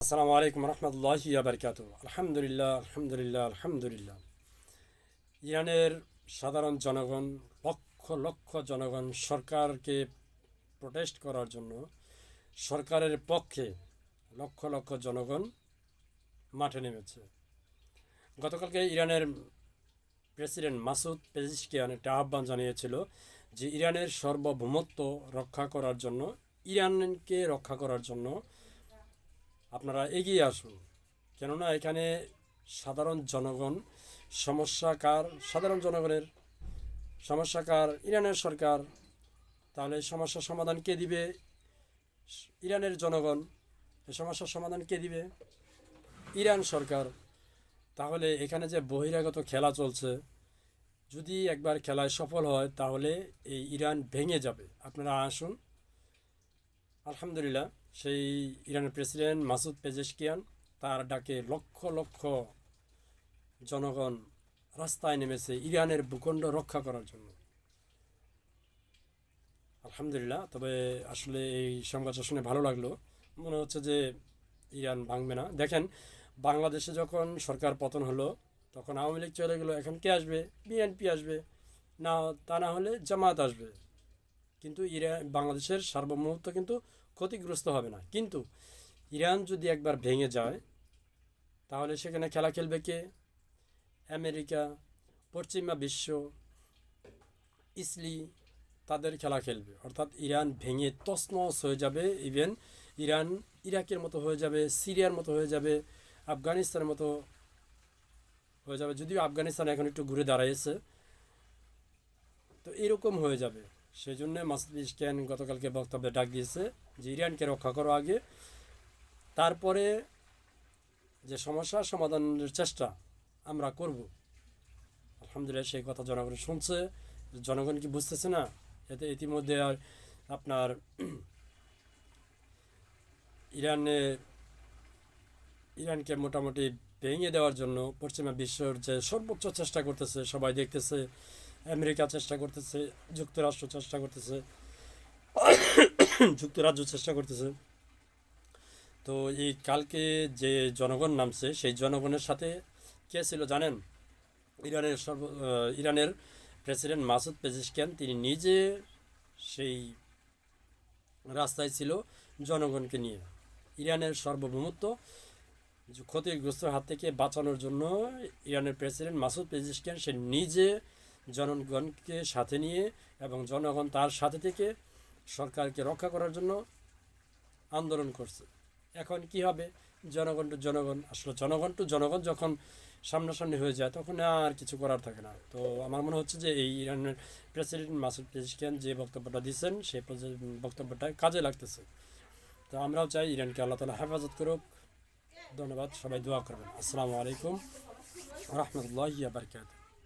আসসালামু আলাইকুম রহমতুল্লাহি বারকাত আলহামদুলিল্লাহ আলহামদুলিল্লাহ আলহামদুলিল্লাহ ইরানের সাধারণ জনগণ লক্ষ লক্ষ জনগণ সরকারকে প্রোটেস্ট করার জন্য সরকারের পক্ষে লক্ষ লক্ষ জনগণ মাঠে নেমেছে গতকালকে ইরানের প্রেসিডেন্ট মাসুদ পেজিশকিয়ান একটা আহ্বান জানিয়েছিল যে ইরানের সার্বভৌমত্ব রক্ষা করার জন্য ইরানকে রক্ষা করার জন্য আপনারা এগিয়ে আসুন। কেননা এখানে সাধারণ জনগণ সমস্যা কার সাধারণ জনগণের সমস্যা কার ইরানের সরকার, তাহলে এই সমস্যার সমাধান কে দিবে? ইরানের জনগণ সমস্যার সমাধান কে দিবে? ইরান সরকার। তাহলে এখানে যে বহিরাগত খেলা চলছে, যদি একবার খেলায় সফল হয়, তাহলে এই ইরান ভেঙে যাবে। আপনারা আসুন। আলহামদুলিল্লাহ। সেই ইরানের প্রেসিডেন্ট মাসুদ পেজেশকিয়ান তার ডাকে লক্ষ লক্ষ জনগণ রাস্তায় নেমেছে ইরানের ভূখণ্ড রক্ষা করার জন্য। আলহামদুলিল্লাহ, তবে আসলে এই সংবাদটা শুনে ভালো লাগল। মনে হচ্ছে যে ইরান ভাঙবে না। দেখেন, বাংলাদেশে যখন সরকার পতন হলো, তখন আওয়ামী লীগ চলে গেলো, এখন কে আসবে? বিএনপি আসবে। না, তা না হলে জামাত আসবে। কিন্তু ইরান বাংলাদেশের সার্বভৌমত্ব কিন্তু ক্ষতিগ্রস্ত হবে না। কিন্তু ইরান যদি একবার ভেঙে যায়, তাহলে সেখানে খেলা খেলবে কে? আমেরিকা, পশ্চিমা বিশ্ব, ইসলি, তাদের খেলা খেলবে। অর্থাৎ ইরান ভেঙে তছনছ হয়ে যাবে ইভেন ইরান ইরাকের মতো হয়ে যাবে, সিরিয়ার মতো হয়ে যাবে, আফগানিস্তানের মতো হয়ে যাবে। যদিও আফগানিস্তান এখন একটু ঘুরে দাঁড়াইছে, তো এরকম হয়ে যাবে। সেই জন্য মাসুদ ইসকান গতকালকে বক্তব্যে ডাক দিয়েছে যে, ইরানকে রক্ষা করো আগে। তারপরে যে সমস্যার সমাধানের চেষ্টা আমরা করব। আলহামদুলিল্লাহ সেই কথা জনগণ শুনছে। জনগণ কি বুঝতেছে না? এতে ইতিমধ্যে আর আপনার ইরানে, ইরানকে মোটামুটি ভেঙে দেওয়ার জন্য পশ্চিমা বিশ্বর যে সর্বোচ্চ চেষ্টা করতেছে, সবাই দেখতেছে। আমেরিকা চেষ্টা করতেছে যুক্তরাষ্ট্র চেষ্টা করতেছে যুক্তরাজ্য চেষ্টা করতেছে তো এই কালকে যে জনগণ নামছে সেই জনগণের সাথে কে ছিল জানেন ইরানের সর্ব ইরানের প্রেসিডেন্ট মাসুদ পেজিশকিয়ান তিনি নিজে সেই রাস্তায় ছিল জনগণকে নিয়ে ইরানের সার্বভৌমত্ব ক্ষতিগ্রস্ত হাত থেকে বাঁচানোর জন্য ইরানের প্রেসিডেন্ট মাসুদ পেজিশকিয়ান সে নিজে জনগণকে সাথে নিয়ে এবং জনগণ তার সাথে থেকে সরকারকে রক্ষা করার জন্য আন্দোলন করছে। এখন কি হবে? জনগণ টু জনগণ, আসলে জনগণ টু জনগণ যখন সামনাসামনি হয়ে যায়, তখন আর কিছু করার থাকে না। তো আমার মনে হচ্ছে যে এই ইরানের প্রেসিডেন্ট মাসুদ পেজিশকিয়ান যে বক্তব্যটা দিচ্ছেন সেই বক্তব্যটা কাজে লাগতেছে। তো আমরাও চাই ইরানকে আল্লাহ তালা হেফাজত করুক। ধন্যবাদ, সবাই দোয়া করবেন। আসসালামু আলাইকুম রহমতুল্লাহ বারকাত